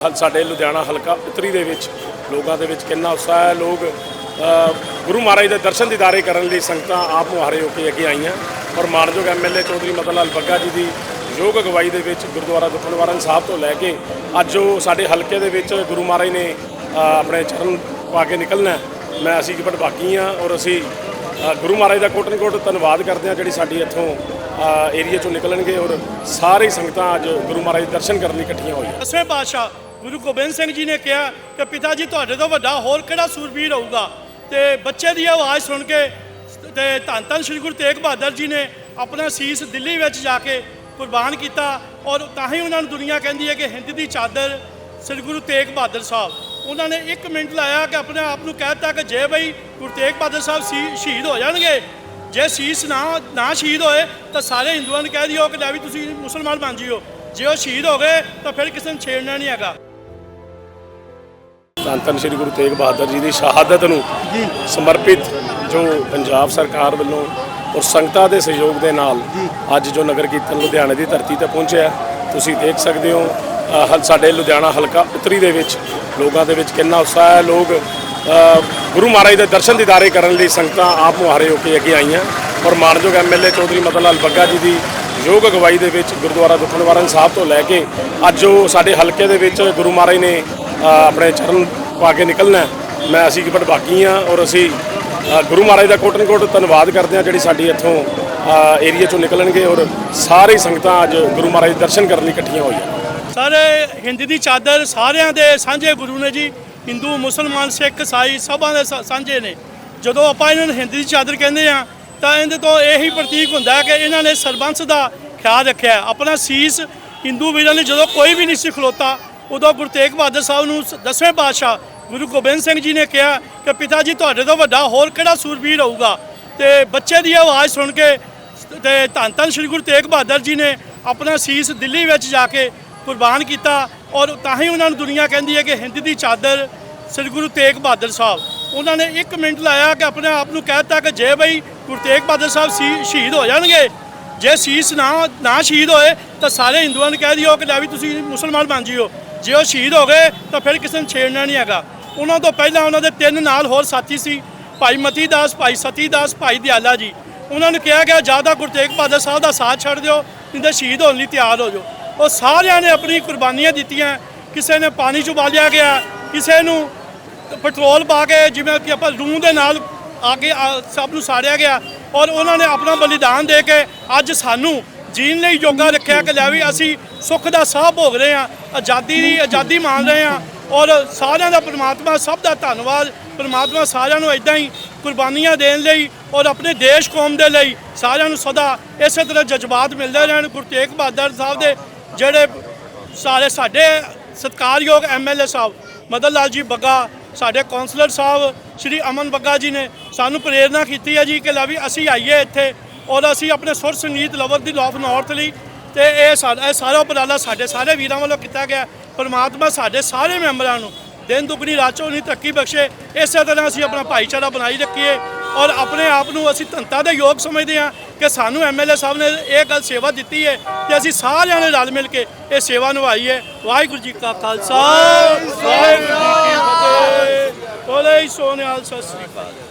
ਹਲ- ਸਾਡੇ ਲੁਧਿਆਣਾ ਹਲਕਾ ਉਤਰੀ ਦੇ ਵਿੱਚ ਲੋਕਾਂ ਦੇ ਵਿੱਚ ਕਿੰਨਾ ਉਤਸ਼ਾਹ ਹੈ। ਲੋਕ ਗੁਰੂ ਮਹਾਰਾਜ ਦੇ ਦਰਸ਼ਨ ਦੀਦਾਰੇ ਕਰਨ ਲਈ ਸੰਗਤਾਂ ਆਪ ਮੁਹਾਰੇ ਹੋ ਕੇ ਅੱਗੇ ਆਈਆਂ। ਔਰ ਮਾਨਯੋਗ ਐਮਐਲਏ ਚੌਧਰੀ ਮਦਨ ਲਾਲ ਬੱਗਾ ਜੀ ਦੀ ਯੋਗ ਅਗਵਾਈ ਦੇ ਵਿੱਚ ਗੁਰਦੁਆਰਾ ਦੁਖਨਿਵਾਰਨ ਸਾਹਿਬ ਤੋਂ ਲੈ ਕੇ ਅੱਜ ਉਹ ਸਾਡੇ ਹਲਕੇ ਦੇ ਵਿੱਚ ਗੁਰੂ ਮਹਾਰਾਜ ਨੇ ਆਪਣੇ ਚਰਨ ਪਾ ਕੇ ਨਿਕਲਣਾ ਮੈਂ ਅਸੀਂ ਬਟ ਬਾਕੀ ਹਾਂ ਔਰ ਅਸੀਂ ਗੁਰੂ ਮਹਾਰਾਜ ਦਾ ਕੋਟਨ ਕੋਟ ਧੰਨਵਾਦ ਕਰਦੇ ਹਾਂ ਜਿਹੜੀ ਸਾਡੀ ਇੱਥੋਂ ਏਰੀਆ ਚੋਂ ਨਿਕਲਣਗੇ ਔਰ ਸਾਰੇ ਸੰਗਤਾਂ ਅੱਜ ਗੁਰੂ ਮਹਾਰਾਜ ਦੇ ਦਰਸ਼ਨ ਕਰਨ ਲਈ ਇਕੱਠੀਆਂ ਹੋਈਆਂ। ਦਸਵੇਂ ਪਾਤਸ਼ਾਹ ਗੁਰੂ ਗੋਬਿੰਦ ਸਿੰਘ ਜੀ ਨੇ ਕਿਹਾ ਕਿ ਪਿਤਾ ਜੀ ਤੁਹਾਡੇ ਤੋਂ ਵੱਡਾ ਹੋਰ ਕਿਹੜਾ ਸੂਰਬੀਰ ਹੋਊਗਾ ਤੇ ਬੱਚੇ ਦੀ ਆਵਾਜ਼ ਸੁਣ ਕੇ ਤੇ ਧੰਨ ਧੰਨ ਸ੍ਰੀ ਗੁਰੂ ਤੇਗ ਬਹਾਦਰ ਜੀ ਨੇ ਆਪਣਾ ਸੀਸ ਦਿੱਲੀ ਵਿੱਚ ਜਾ ਕੇ ਕੁਰਬਾਨ ਕੀਤਾ ਔਰ ਤਾਂ ਹੀ ਉਹਨਾਂ ਨੂੰ ਦੁਨੀਆ ਕਹਿੰਦੀ ਹੈ ਕਿ ਹਿੰਦ ਦੀ ਚਾਦਰ ਸ੍ਰੀ ਗੁਰੂ ਤੇਗ ਬਹਾਦਰ ਸਾਹਿਬ। ਉਹਨਾਂ ਨੇ 1 ਮਿੰਟ ਲਾਇਆ ਕਿ ਆਪਣੇ ਆਪ ਨੂੰ ਕਹਿਤਾ ਕਿ ਜੇ ਬਈ ਗੁਰੂ ਤੇਗ ਬਹਾਦਰ ਸਾਹਿਬ ਸੀ ਸ਼ਹੀਦ ਹੋ ਜਾਣਗੇ, ਜੇ ਸੀਸ ਨਾ ਨਾ ਸ਼ਹੀਦ ਹੋਏ ਤਾਂ ਸਾਰੇ ਹਿੰਦੂਆਂ ਨੂੰ ਕਹਿ ਦਿਓ ਕਿ ਲੈ ਵੀ ਤੁਸੀਂ ਮੁਸਲਮਾਨ ਬਣ ਜਿਓ। ਜੇ ਉਹ ਸ਼ਹੀਦ ਹੋ ਗਏ ਤਾਂ ਫਿਰ ਕਿਸੇ ਨੂੰ ਛੇੜਨਾ ਨਹੀਂ ਹੈਗਾ। ਧੰਨ ਸ੍ਰੀ ਗੁਰੂ ਤੇਗ ਬਹਾਦਰ ਜੀ ਦੀ ਸ਼ਹਾਦਤ ਨੂੰ ਸਮਰਪਿਤ ਜੋ ਪੰਜਾਬ ਸਰਕਾਰ ਵੱਲੋਂ ਔਰ ਸੰਗਤਾਂ ਦੇ ਸਹਿਯੋਗ ਦੇ ਨਾਲ ਅੱਜ ਜੋ ਨਗਰ ਕੀਰਤਨ ਲੁਧਿਆਣੇ ਦੀ ਧਰਤੀ ਤੇ ਪਹੁੰਚਿਆ ਤੁਸੀਂ ਦੇਖ ਸਕਦੇ ਹੋ ਸਾਡੇ ਲੁਧਿਆਣਾ ਹਲਕਾ ਉਤਰੀ ਦੇ ਵਿੱਚ ਲੋਕਾਂ ਦੇ ਵਿੱਚ ਕਿੰਨਾ ਉਤਸ਼ਾਹ ਹੈ ਲੋਕ ਗੁਰੂ ਮਹਾਰਾਜ ਦੇ ਦਰਸ਼ਨ ਦੀਦਾਰੇ ਕਰਨ ਲਈ ਸੰਗਤਾਂ ਆਪ ਮੁਹਾਰੇ ਹੋ ਕੇ ਅੱਗੇ ਆਈਆਂ ਔਰ ਮਾਨਯੋਗ ਐਮਐਲਏ ਚੌਧਰੀ ਮਦਨ ਲਾਲ ਬੱਗਾ ਜੀ ਦੀ ਯੋਗ ਅਗਵਾਈ ਦੇ ਵਿੱਚ ਗੁਰਦੁਆਰਾ ਦੁਖਨਿਵਾਰਨ ਸਾਹਿਬ ਤੋਂ ਲੈ ਕੇ ਅੱਜ ਉਹ ਸਾਡੇ ਹਲਕੇ ਦੇ ਵਿੱਚ ਗੁਰੂ ਮਹਾਰਾਜ ਨੇ ਆਪਣੇ ਚਰਨ ਪਾ ਕੇ ਨਿਕਲਣਾ ਮੈਂ ਅਸੀਂ ਬਟ ਬਾਕੀ ਹਾਂ ਔਰ ਅਸੀਂ ਗੁਰੂ ਮਹਾਰਾਜ ਦਾ ਕੋਟਨ ਕੋਟ ਧੰਨਵਾਦ ਕਰਦੇ ਹਾਂ ਜਿਹੜੀ ਸਾਡੀ ਇੱਥੋਂ ਏਰੀਆ ਚੋਂ ਨਿਕਲਣਗੇ ਔਰ ਸਾਰੇ ਸੰਗਤਾਂ ਅੱਜ ਗੁਰੂ ਮਹਾਰਾਜ ਦੇ ਦਰਸ਼ਨ ਕਰਨ ਲਈ ਇਕੱਠੀਆਂ ਹੋਈਆਂ। ਸਾਰੇ ਹਿੰਦ ਦੀ ਚਾਦਰ ਸਾਰਿਆਂ ਦੇ ਸਾਂਝੇ ਗੁਰੂ ਨੇ ਜੀ, ਹਿੰਦੂ, ਮੁਸਲਮਾਨ, ਸਿੱਖ ਈਸਾਈ ਸਭਾਂ ਦੇ ਸਾਂਝੇ ਨੇ। ਜਦੋਂ ਆਪਾਂ ਇਹਨਾਂ ਨੂੰ ਹਿੰਦ ਦੀ ਚਾਦਰ ਕਹਿੰਦੇ ਆ ਤਾਂ ਇਹਦੇ ਤੋਂ ਇਹੀ ਪ੍ਰਤੀਕ ਹੁੰਦਾ ਕਿ ਇਹਨਾਂ ਨੇ ਸਰਬੰਸ ਦਾ ਖਿਆਲ ਰੱਖਿਆ ਆਪਣਾ ਸੀਸ ਹਿੰਦੂ ਵੀਰਾਂ ਨੇ ਜਦੋਂ ਕੋਈ ਵੀ ਨਹੀਂ ਸੀ ਖਲੋਤਾ ਉਦੋਂ ਗੁਰੂ ਤੇਗ ਬਹਾਦਰ ਸਾਹਿਬ ਨੂੰ ਦਸਵੇਂ ਪਾਤਸ਼ਾਹ ਗੁਰੂ ਗੋਬਿੰਦ ਸਿੰਘ ਜੀ ਨੇ ਕਿਹਾ ਕਿ ਪਿਤਾ ਜੀ ਤੁਹਾਡੇ ਤੋਂ ਵੱਡਾ ਹੋਰ ਕਿਹੜਾ ਸੂਰਬੀਰ ਹੋਊਗਾ? ਤੇ ਬੱਚੇ ਦੀ ਆਵਾਜ਼ ਸੁਣ ਕੇ ਤੇ ਧੰਨ ਧੰਨ ਸ੍ਰੀ ਗੁਰੂ ਤੇਗ ਬਹਾਦਰ ਜੀ ਨੇ ਆਪਣਾ ਸੀਸ ਦਿੱਲੀ ਵਿੱਚ ਜਾ ਕੇ ਕੁਰਬਾਨ ਕੀਤਾ ਔਰ ਤਾਂ ਹੀ ਉਹਨਾਂ ਨੂੰ ਦੁਨੀਆ ਕਹਿੰਦੀ ਹੈ ਕਿ ਹਿੰਦ ਦੀ ਚਾਦਰ ਸ੍ਰੀ ਗੁਰੂ ਤੇਗ ਬਹਾਦਰ ਸਾਹਿਬ। ਉਹਨਾਂ ਨੇ 1 ਮਿੰਟ ਲਾਇਆ ਕਿ ਆਪਣੇ ਆਪ ਨੂੰ ਕਹਿਤਾ ਕਿ ਜੇ ਬਈ ਗੁਰੂ ਤੇਗ ਬਹਾਦਰ ਸਾਹਿਬ ਸੀ ਸ਼ਹੀਦ ਹੋ ਜਾਣਗੇ, ਜੇ ਸੀਸ ਨਾ ਨਾ ਸ਼ਹੀਦ ਹੋਏ ਤਾਂ ਸਾਰੇ ਹਿੰਦੂਆਂ ਨੂੰ ਕਹਿ ਦਿਓ ਕਿ ਲੈ ਵੀ ਤੁਸੀਂ ਮੁਸਲਮਾਨ ਬਣ ਜਿਓ। ਜੇ ਉਹ ਸ਼ਹੀਦ ਹੋ ਗਏ, ਤਾਂ ਫਿਰ ਕਿਸੇ ਨੂੰ ਛੇੜਨਾ ਨਹੀਂ ਹੈਗਾ। ਉਹਨਾਂ ਤੋਂ ਪਹਿਲਾਂ ਉਹਨਾਂ ਦੇ ਤਿੰਨ ਨਾਲ ਹੋਰ ਸਾਥੀ ਸੀ, ਭਾਈ ਮਤੀ ਦਾਸ, ਭਾਈ ਸਤੀ ਦਾਸ, ਭਾਈ ਦਿਆਲਾ ਜੀ। ਉਹਨਾਂ ਨੂੰ ਕਿਹਾ ਗਿਆ ਜ਼ਿਆਦਾ ਗੁਰੂ ਤੇਗ ਬਹਾਦਰ ਸਾਹਿਬ ਦਾ ਸਾਥ ਛੱਡ ਦਿਓ, ਨਹੀਂ ਤਾਂ ਸ਼ਹੀਦ ਹੋਣ ਲਈ ਤਿਆਰ ਹੋ ਜਾਓ। ਉਹ ਸਾਰਿਆਂ ਨੇ ਆਪਣੀ ਕੁਰਬਾਨੀਆਂ ਦਿੱਤੀਆਂ। ਕਿਸੇ ਨੇ ਪਾਣੀ 'ਚ ਉਬਾਲਿਆ ਗਿਆ, ਕਿਸੇ ਨੂੰ ਪੈਟਰੋਲ ਪਾ ਕੇ, ਜਿਵੇਂ ਕਿ ਆਪਾਂ ਲੂਣ ਦੇ ਨਾਲ ਆਗੇ ਆ- ਸਭ ਨੂੰ ਸਾੜਿਆ ਗਿਆ। ਔਰ ਉਹਨਾਂ ਨੇ ਆਪਣਾ ਬਲੀਦਾਨ ਦੇ ਕੇ ਅੱਜ ਸਾਨੂੰ ਜੀਣ ਲਈ ਯੋਗਾ ਰੱਖਿਆ ਕਿ ਲੈ ਵੀ ਅਸੀਂ ਸੁੱਖ ਦਾ ਸਾਹ ਭੋਗ ਰਹੇ ਹਾਂ, ਆਜ਼ਾਦੀ ਦੀ ਆਜ਼ਾਦੀ ਮਾਣ ਰਹੇ ਹਾਂ ਔਰ ਸਾਰਿਆਂ ਦਾ ਪਰਮਾਤਮਾ ਸਭ ਦਾ ਧੰਨਵਾਦ। ਪਰਮਾਤਮਾ ਸਾਰਿਆਂ ਨੂੰ ਇਦਾਂ ਹੀ ਕੁਰਬਾਨੀਆਂ ਦੇਣ ਲਈ ਔਰ ਆਪਣੇ ਦੇਸ਼ ਕੌਮ ਦੇ ਲਈ ਸਾਰਿਆਂ ਨੂੰ ਸਦਾ ਇਸੇ ਤਰ੍ਹਾਂ ਜਜ਼ਬਾਤ ਮਿਲਦੇ ਰਹਿਣ। ਗੁਰੂ ਤੇਗ ਬਹਾਦਰ ਸਾਹਿਬ ਦੇ ਜਿਹੜੇ ਸਾਰੇ ਸਾਡੇ ਸਤਿਕਾਰਯੋਗ ਐਮਐਲਏ ਸਾਹਿਬ, ਮਦਨ ਲਾਲ ਜੀ ਬੱਗਾ, ਸਾਡੇ ਕਾਉਂਸਲਰ ਸਾਹਿਬ, ਸ਼੍ਰੀ ਅਮਨ ਬੱਗਾ ਜੀ ਨੇ ਸਾਨੂੰ ਪ੍ਰੇਰਣਾ ਕੀਤੀ ਹੈ ਜੀ ਕਿ ਲੈ ਵੀ ਅਸੀਂ ਆਈਏ ਇੱਥੇ ਔਰ ਅਸੀਂ ਆਪਣੇ ਸੁਰ ਸੰਗੀਤ ਲਵਰ ਦੀ ਆਫ ਨਾਰਥ ਲਈ ਤੇ ਇਹ ਸਾਡਾ ਇਹ ਸਾਰਾ ਉਪਰਾਲਾ ਸਾਡੇ ਸਾਰੇ ਵੀਰਾਂ ਵੱਲੋਂ ਕੀਤਾ ਗਿਆ। ਪਰਮਾਤਮਾ ਸਾਡੇ ਸਾਰੇ ਮੈਂਬਰਾਂ ਨੂੰ ਦਿਨ ਦੁਗਣੀ, ਰਾਤ ਨਹੀਂ ਤਰੱਕੀ ਬਖਸ਼ੇ। ਇਸੇ ਤਰ੍ਹਾਂ ਅਸੀਂ ਆਪਣਾ ਭਾਈਚਾਰਾ ਬਣਾਈ ਰੱਖੀਏ ਔਰ ਆਪਣੇ ਆਪ ਨੂੰ ਅਸੀਂ ਧੰਤਾ ਦੇ ਯੋਗ ਸਮਝਦੇ ਹਾਂ ਕਿ ਸਾਨੂੰ ਐਮਐਲਏ ਸਾਹਿਬ ਨੇ ਇਹ ਗੱਲ ਸੇਵਾ ਦਿੱਤੀ ਹੈ ਤੇ ਅਸੀਂ ਸਾਰਿਆਂ ਨੇ ਰਲ ਮਿਲ ਕੇ ਇਹ ਸੇਵਾ ਨਿਭਾਈ ਹੈ। ਵਾਹਿਗੁਰੂ ਜੀ ਕਾ ਖਾਲਸਾ, ਵਾਹਿਗੁਰੂ ਜੀ ਕੀ ਫਤਿਹ। ਬੋਲੇ ਸੋਨਿਆਲ, ਸਤਿ ਸ੍ਰੀ ਅਕਾਲ।